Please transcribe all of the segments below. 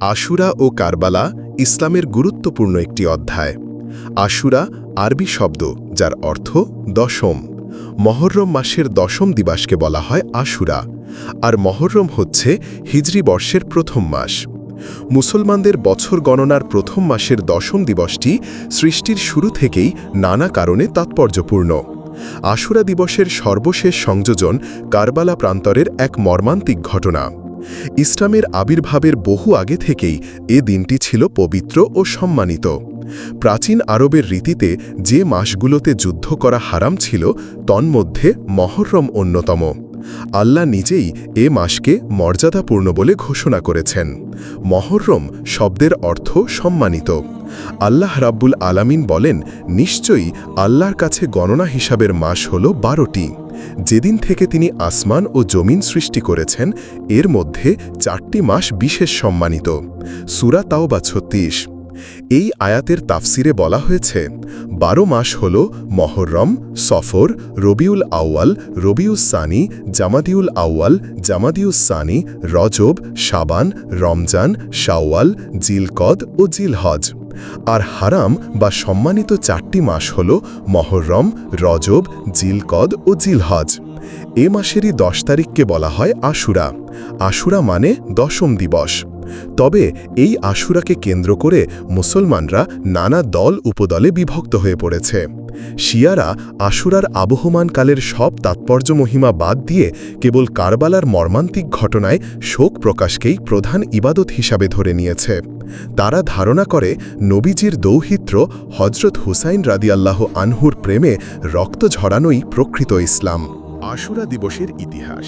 আশুরা ও কারবালা ইসলামের গুরুত্বপূর্ণ একটি অধ্যায়। আশুরা আরবি শব্দ, যার অর্থ দশম। মহরম মাসের দশম দিবসকে বলা হয় আশুরা। আর মহরম হচ্ছে হিজরি বর্ষের প্রথম মাস। মুসলমানদের বছর গণনার প্রথম মাসের দশম দিবসটি সৃষ্টির শুরু থেকেই নানা কারণে তাৎপর্যপূর্ণ। আশুরা দিবসের সর্বশেষ সংযোজন কারবালা প্রান্তরের এক মর্মান্তিক ঘটনা। ইসলামের আবির্ভাবের বহু আগে থেকেই এ দিনটি ছিল পবিত্র ও সম্মানিত। প্রাচীন আরবের রীতিতে যে মাসগুলোতে যুদ্ধ করা হারাম ছিল, তন্মধ্যে মহরম অন্যতম। আল্লাহ নিজেই এ মাসকে মর্যাদাপূর্ণ বলে ঘোষণা করেছেন। মহরম শব্দের অর্থ সম্মানিত। আল্লাহ রাব্বুল আলামিন বলেন, নিশ্চয়ই আল্লাহর কাছে গণনা হিসাবের মাস হল বারোটি। যেদিন থেকে তিনি আসমান ও জমিন সৃষ্টি করেছেন, এর মধ্যে চারটি মাস বিশেষ সম্মানিত। সুরা তাও বা ছত্রিশ। এই আয়াতের তাফসিরে বলা হয়েছে, বারো মাস হল মহরম, সফর, রবিউল আউয়াল, রবিউস সানি, জামাদিউল আউয়াল, জামাদিউস সানি, রজব সাবান রমজান, শাওয়াল, জিলকদ ও জিলহজ। আর হারাম বা সম্মানিত চারটি মাস হল মহরম, রজব, জিলকদ ও জিলহজ। এ মাসেরই দশ তারিখকে বলা হয় আশুরা। আশুরা মানে দশম দিবস। তবে এই আশুরাকে কেন্দ্র করে মুসলমানরা নানা দল উপদলে বিভক্ত হয়ে পড়েছে। শিয়ারা আশুরার আবহমানকালের সব তাৎপর্য মহিমা বাদ দিয়ে কেবল কারবালার মর্মান্তিক ঘটনায় শোক প্রকাশকেই প্রধান ইবাদত হিসাবে ধরে নিয়েছে। তারা ধারণা করে নবীজির দৌহিত্র হজরত হুসাইন রাদিয়াল্লাহ আনহুর প্রেমে রক্ত ঝরানোই প্রকৃত ইসলাম। আশুরা দিবসের ইতিহাস।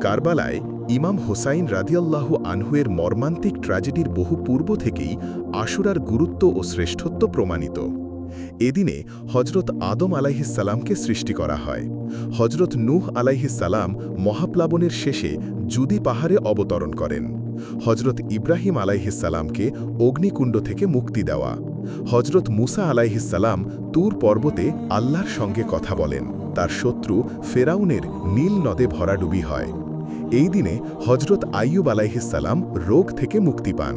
কারবালায় ইমাম হোসাইন রাদিয়াল্লাহু আনহুয়ের মর্মান্তিক ট্র্যাজেডির বহু পূর্ব থেকেই আশুরার গুরুত্ব ও শ্রেষ্ঠত্ব প্রমাণিত। এদিনে হজরত আদম আলাইহিসাল্লামকে সৃষ্টি করা হয়। হজরত নূহ আলাইহিসাল্লাম মহাপ্লাবনের শেষে জুদি পাহাড়ে অবতরণ করেন। হজরত ইব্রাহিম আলাইহিসাল্লামকে অগ্নিকুণ্ড থেকে মুক্তি দেওয়া। হজরত মুসা আলাইহিসাল্লাম তুর পর্বতে আল্লাহর সঙ্গে কথা বলেন। তার শত্রু ফেরাউনের নীল নদে ভরাডুবি হয়। এই দিনে হজরত আইয়ুব আলাইহিসাল্লাম রোগ থেকে মুক্তি পান।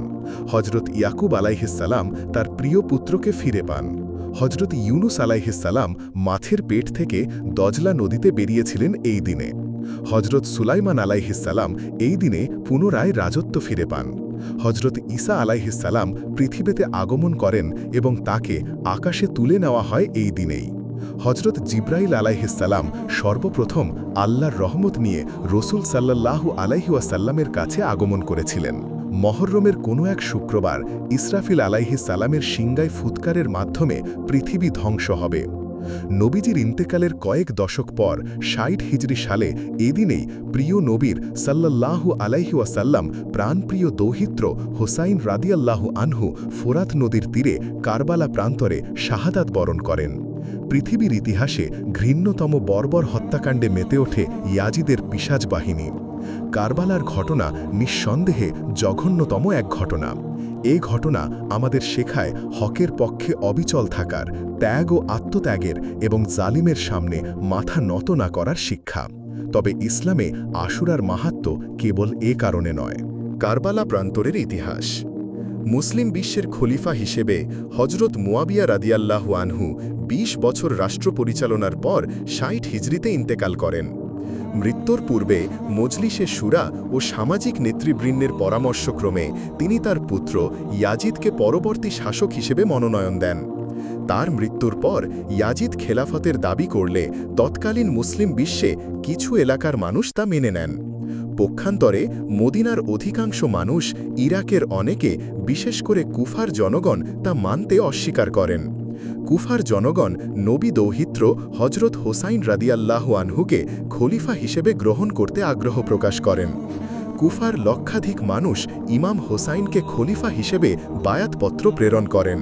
হজরত ইয়াকুব আলাইহিসাল্লাম তার প্রিয় পুত্রকে ফিরে পান। হজরত ইউনুস আলাইহিসাল্লাম মাছের পেট থেকে দজলা নদীতে বেরিয়েছিলেন এই দিনে। হজরত সুলাইমান আলাইহিসাল্লাম এই দিনে পুনরায় রাজত্ব ফিরে পান। হজরত ঈসা আলাইহিসাল্লাম পৃথিবীতে আগমন করেন এবং তাকে আকাশে তুলে নেওয়া হয় এই দিনেই। হজরত জিব্রাইল আলাইহিসাল্লাম সর্বপ্রথম আল্লাহর রহমত নিয়ে রসুল সাল্লাল্লাহু আলাইহুয়াসাল্লামের কাছে আগমন করেছিলেন। মহরমের কোনো এক শুক্রবার ইসরাফিল আলাইহি সালামের সিংগায় ফুৎকারের মাধ্যমে পৃথিবী ধ্বংস হবে। নবীজির ইন্তেকালের কয়েক দশক পর ষাট হিজরি সালে এদিনেই প্রিয় নবীর সাল্লাল্লাহু আলাইহি ওয়াসাল্লাম প্রাণপ্রিয় দৌহিত্র হোসাইন রাদিয়াল্লাহু আনহু ফোরাত নদীর তীরে কারবালা প্রান্তরে শাহাদাত বরণ করেন। পৃথিবীর ইতিহাসে ঘৃণ্যতম বর্বর হত্যাকাণ্ডে মেতে ওঠে ইয়াজিদের পিসাজ বাহিনী। কারবালার ঘটনা নিঃসন্দেহে জঘন্যতম এক ঘটনা। এই ঘটনা আমাদের শেখায় হকের পক্ষে অবিচল থাকার, ত্যাগ ও আত্মত্যাগের এবং জালিমের সামনে মাথা নত না করার শিক্ষা। তবে ইসলামে আশুরার মাহাত্ম কেবল এ কারণে নয়। কারবালা প্রান্তরের ইতিহাস। মুসলিম বিশ্বের খলিফা হিসেবে হজরত মুয়াবিয়া রাদিয়াল্লাহু আনহু ২০ বছর রাষ্ট্র পরিচালনার পর ষাট হিজড়িতে ইন্তেকাল করেন। মৃত্যুর পূর্বে মজলিসে সুরা ও সামাজিক নেতৃবৃন্দের পরামর্শক্রমে তিনি তার পুত্র ইয়াজিদকে পরবর্তী শাসক হিসেবে মনোনয়ন দেন। তার মৃত্যুর পর ইয়াজিদ খেলাফতের দাবি করলে তৎকালীন মুসলিম বিশ্বে কিছু এলাকার মানুষ তা মেনে নেন। পক্ষান্তরে মদিনার অধিকাংশ মানুষ ইরাকের অনেকে, বিশেষ করে কুফার জনগণ, তা মানতে অস্বীকার করেন। কুফার জনগণ নবী দৌহিত্র হজরত হোসাইন রাদিয়াল্লাহ আনহুকে খলিফা হিসেবে গ্রহণ করতে আগ্রহ প্রকাশ করেন। কুফার লক্ষাধিক মানুষ ইমাম হোসাইনকে খলিফা হিসেবে বায়াতপত্র প্রেরণ করেন।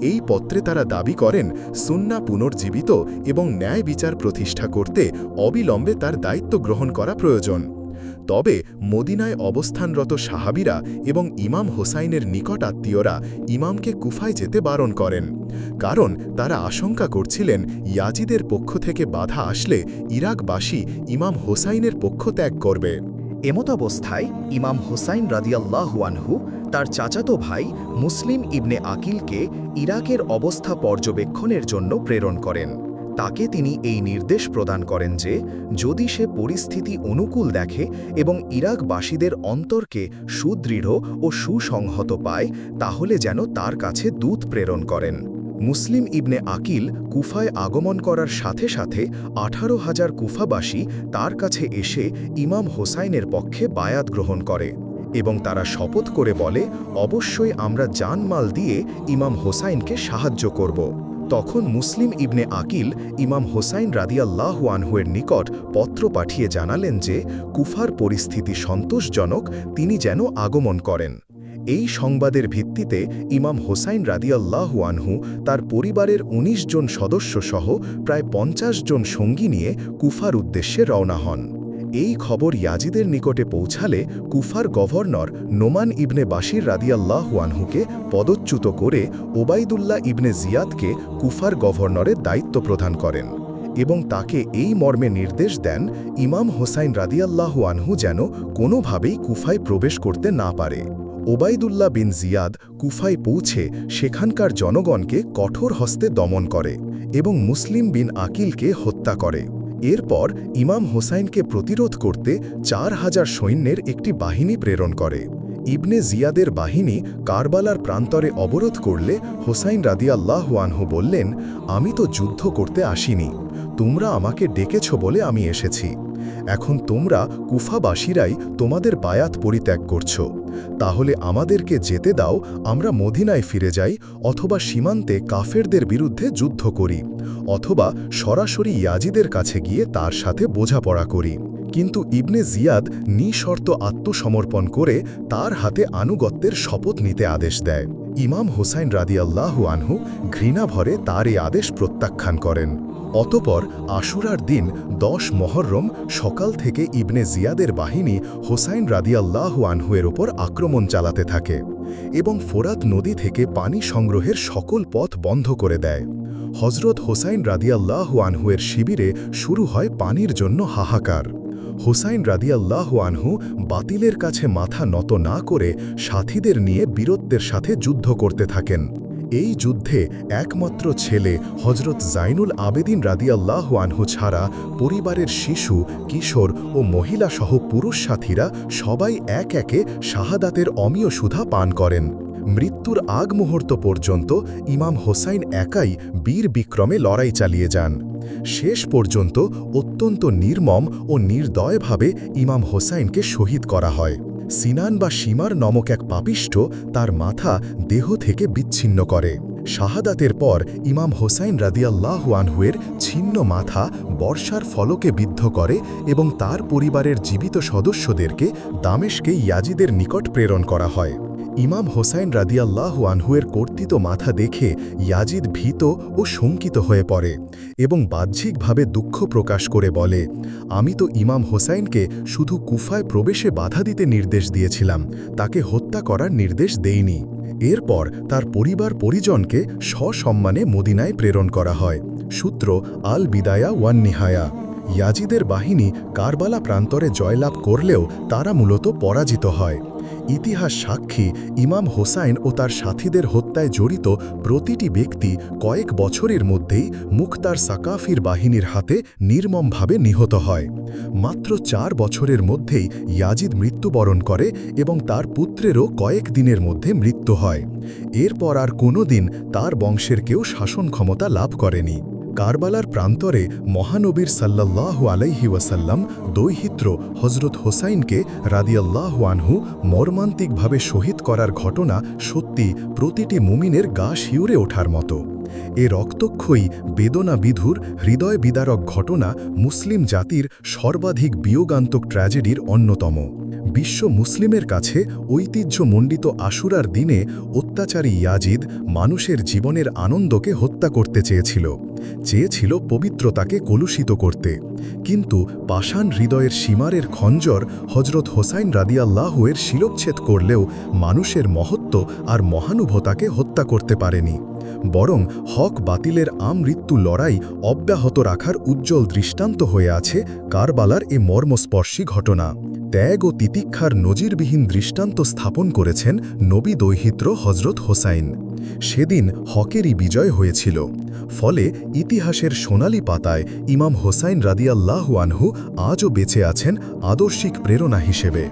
এই পত্রে তারা দাবি করেন, সুন্না পুনর্জীবিত এবং ন্যায় বিচার প্রতিষ্ঠা করতে অবিলম্বে তার দায়িত্ব গ্রহণ করা প্রয়োজন। তবে মদিনায় অবস্থানরত সাহাবিরা এবং ইমাম হোসাইনের নিকট আত্মীয়রা ইমামকে কুফায় যেতে বারণ করেন, কারণ তারা আশঙ্কা করছিলেন ইয়াজিদের পক্ষ থেকে বাধা আসলে ইরাকবাসী ইমাম হোসাইনের পক্ষ ত্যাগ করবে। এমতাবস্থায় ইমাম হোসাইন রাদিয়াল্লাহু আনহু তার চাচাতো ভাই মুসলিম ইবনে আকিলকে ইরাকের অবস্থা পর্যবেক্ষণের জন্য প্রেরণ করেন। তাকে তিনি এই নির্দেশ প্রদান করেন যে, যদি সে পরিস্থিতি অনুকূল দেখে এবং ইরাকবাসীদের অন্তরকে সুদৃঢ় ও সুসংহত পায়, তাহলে যেন তার কাছে দূত প্রেরণ করেন। মুসলিম ইবনে আকিল কুফায় আগমন করার সাথে সাথে আঠারো হাজার কুফাবাসী তার কাছে এসে ইমাম হোসাইনের পক্ষে বায়াত গ্রহণ করে এবং তারা শপথ করে বলে, অবশ্যই আমরা জানমাল দিয়ে ইমাম হোসাইনকে সাহায্য করব। তখন মুসলিম ইবনে আকিল ইমাম হোসাইন রাদিয়াল্লাহু আনহুয়ের নিকট পত্র পাঠিয়ে জানালেন যে, কুফার পরিস্থিতি সন্তোষজনক, তিনি যেন আগমন করেন। এই সংবাদের ভিত্তিতে ইমাম হোসাইন রাদিয়াল্লাহু আনহু তার পরিবারের ১৯ জন সদস্য সহ প্রায় পঞ্চাশ জন সঙ্গী নিয়ে কুফার উদ্দেশ্যে রওনা হন। এই খবর ইয়াজিদের নিকটে পৌঁছালে কুফার গভর্নর নোমান ইবনে বাশির রাদিয়াল্লাহু আনহুকে পদচ্যুত করে ওবাইদুল্লাহ ইবনে জিয়াদকে কুফার গভর্নরের দায়িত্ব প্রদান করেন এবং তাকে এই মর্মে নির্দেশ দেন, ইমাম হোসাইন রাদিয়াল্লাহু আনহু যেন কোনোভাবেই কুফায় প্রবেশ করতে না পারে। ওবাইদুল্লাহ বিন জিয়াদ কুফায় পৌঁছে সেখানকার জনগণকে কঠোর হস্তে দমন করে এবং মুসলিম বিন আকিলকে হত্যা করে। এরপর ইমাম হোসাইনকে প্রতিরোধ করতে চার হাজার সৈন্যের একটি বাহিনী প্রেরণ করে। ইবনে জিয়াদের বাহিনী কারবালার প্রান্তরে অবরোধ করলে হোসাইন রাদিয়াল্লাহ আনহু বললেন, আমি তো যুদ্ধ করতে আসিনি। তোমরা আমাকে ডেকেছ বলে আমি এসেছি। এখন তোমরা কুফাবাসীরাই তোমাদের বায়াত পরিত্যাগ করছ। তাহলে আমাদেরকে যেতে দাও, আমরা মদিনায় ফিরে যাই অথবা সীমান্তে কাফেরদের বিরুদ্ধে যুদ্ধ করি অথবা সরাসরি ইয়াজিদের কাছে গিয়ে তার সাথে বোঝাপড়া করি। কিন্তু ইবনে জিয়াদ নিঃশর্ত আত্মসমর্পণ করে তার হাতে আনুগত্যের শপথ নিতে আদেশ দেয়। ইমাম হোসাইন রাদিয়াল্লাহু আনহু ঘৃণাভরে তার এই আদেশ প্রত্যাখ্যান করেন। অতপর আশুরার দিন দশ মহরম সকাল থেকে ইবনে জিয়াদের বাহিনী হোসাইন রাদিয়াল্লাহু আনহুয়ের ওপর আক্রমণ চালাতে থাকে এবং ফোরাত নদী থেকে পানি সংগ্রহের সকল পথ বন্ধ করে দেয়। হজরত হোসাইন রাদিয়াল্লাহু আনহুয়ের শিবিরে শুরু হয় পানির জন্য হাহাকার। হোসাইন রাদিয়াল্লাহু আনহু বাতিলের কাছে মাথা নত না করে সাথীদের নিয়ে বীরত্বের সাথে যুদ্ধ করতে থাকেন। এই যুদ্ধে একমাত্র ছেলে হজরত জাইনুল আবেদিন রাদিয়াল্লাহ আনহু ছাড়া পরিবারের শিশু, কিশোর ও মহিলাসহ পুরুষ সাথীরা সবাই এক একে শাহাদাতের অমীয় সুধা পান করেন। মৃত্যুর আগ মুহূর্ত পর্যন্ত ইমাম হোসাইন একাই বীর বিক্রমে লড়াই চালিয়ে যান। শেষ পর্যন্ত অত্যন্ত নির্মম ও নির্দয়ভাবে ইমাম হোসাইনকে শহীদ করা হয়। সিনান বা সীমার নমক এক পাপিষ্ট তার মাথা দেহ থেকে বিচ্ছিন্ন করে। শাহাদাতের পর ইমাম হোসাইন রাদিয়াল্লাহ আনহুয়ের ছিন্ন মাথা বর্ষার ফলকে বিদ্ধ করে এবং তার পরিবারের জীবিত সদস্যদেরকে দামেশকে ইয়াজিদের নিকট প্রেরণ করা হয়। ইমাম হোসাইন রাদিয়াল্লাহ আনহুয়ের কর্তৃত মাথা দেখে ইয়াজিদ ভীত ও শঙ্কিত হয়ে পড়ে এবং বাহ্যিকভাবে দুঃখ প্রকাশ করে বলে, আমি তো ইমাম হোসাইনকে শুধু কুফায় প্রবেশে বাধা দিতে নির্দেশ দিয়েছিলাম, তাকে হত্যা করার নির্দেশ দেইনি। এরপর তার পরিবার পরিজনকে সসম্মানে মদিনায় প্রেরণ করা হয়। সূত্র আল বিদায়া ওয়ান নিহায়া ইয়াজিদের বাহিনী কারবালা প্রান্তরে জয়লাভ করলেও তারা মূলত পরাজিত হয়। ইতিহাস সাক্ষী ইমাম হোসাইন ও তার সাথীদের হত্যায় জড়িত প্রতিটি ব্যক্তি কয়েক বছরের মধ্যেই মুখতার সাকাফির বাহিনীর হাতে নির্মমভাবে নিহত হয়। মাত্র চার বছরের মধ্যেই ইয়াজিদ মৃত্যুবরণ করে এবং তার পুত্রেরও কয়েক দিনের মধ্যে মৃত্যু হয়। এরপর আর কোনো দিন তার বংশের কেউ শাসন ক্ষমতা লাভ করেনি। কারবালার প্রান্তরে মহানবীর সাল্লাল্লাহু আলাইহি ওয়াসাল্লাম দৈহিত্র হজরত হোসাইনকে রাদিয়াল্লাহ আনহু মর্মান্তিকভাবে শহীদ করার ঘটনা সত্যি প্রতিটি মুমিনের গা শিউরে ওঠার মতো। এ রক্তক্ষয়ী বেদনা বিধুর হৃদয় বিদারক ঘটনা মুসলিম জাতির সর্বাধিক বিয়োগান্তক ট্র্যাজেডির অন্যতম। বিশ্ব মুসলিমের কাছে ঐতিহ্যমণ্ডিত আশুরার দিনে অত্যাচারী ইয়াজিদ মানুষের জীবনের আনন্দকে হত্যা করতে চেয়েছিল। চেয়েছিল পবিত্রতাকে কলুষিত করতে। কিন্তু পাষাণ হৃদয়ের সীমারের খঞ্জর হজরত হোসাইন রাদিয়াল্লাহুয়ের শিলচ্ছেদ করলেও মানুষের মহত্ব আর মহানুভতাকে হত্যা করতে পারেনি। বরং হক বাতিলের আমৃত্যু লড়াই অব্যাহত রাখার উজ্জ্বল দৃষ্টান্ত হয়ে আছে কারবালার এ মর্মস্পর্শী ঘটনা। ত্যাগ ও তিতিক্ষার নজিরবিহীন দৃষ্টান্ত স্থাপন করেছেন নবী দৈহিত্র হজরত হোসাইন। সেদিন হকেরই বিজয় হয়েছিল। ফলে ইতিহাসের সোনালি পাতায় ইমাম হোসাইন রাদিয়াল্লাহু আনহু আজও বেঁচে আছেন আদর্শিক প্রেরণা হিসেবে।